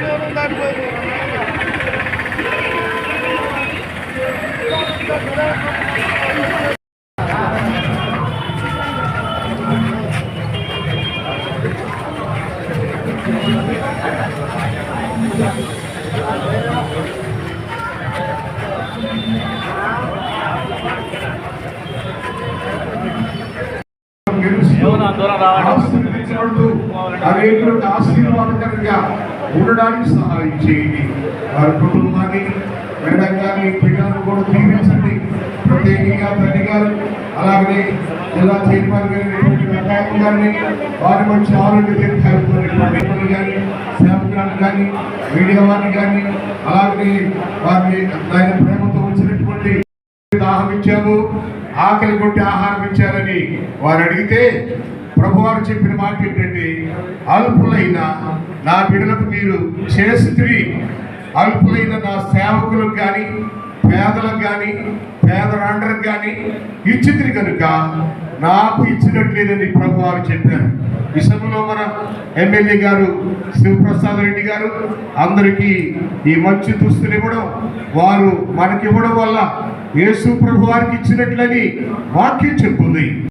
ఆడవాళ్ళ దాటిపోయింది ఆశీర్వదించినట్టు అనేకులకు ఆశీర్వాదకరంగా ఉండడానికి సహాయం చేయండి. వారి కుటుంబాన్ని మేడం గారిని పిల్లలను కూడా దీవించండి. ప్రత్యేకంగా తండ్రి గారు అలాగే జిల్లా చైర్మన్ గారిని గారిని వారి మంచి ఆరోగ్య తీర్థాలు కానీ సేవకులను కానీ మీడియా వారిని కానీ అలాగే వారిని ఆయన ప్రేమతో ఆకలి కొట్టి ఆహారం ఇచ్చారని వారు అడిగితే ప్రభువారు చెప్పిన మాట ఏంటంటే అల్పులైన నా బిడ్డలకు మీరు చేసి అల్పులైన నా సేవకులకు కానీ పేదలకు కానీ పేదరాండ్రకు కానీ ఇచ్చిత్రి కనుక నాకు ఇచ్చినట్లేదని ప్రభువారు చెప్పారు. విషయంలో మన ఎమ్మెల్యే గారు శివప్రసాద్ రెడ్డి గారు అందరికీ ఈ మంచి దుస్తులు ఇవ్వడం వారు మనకి ఇవ్వడం వల్ల యేసు ప్రభు వారికి ఇచ్చినట్లని వాక్యం చెప్పుంది.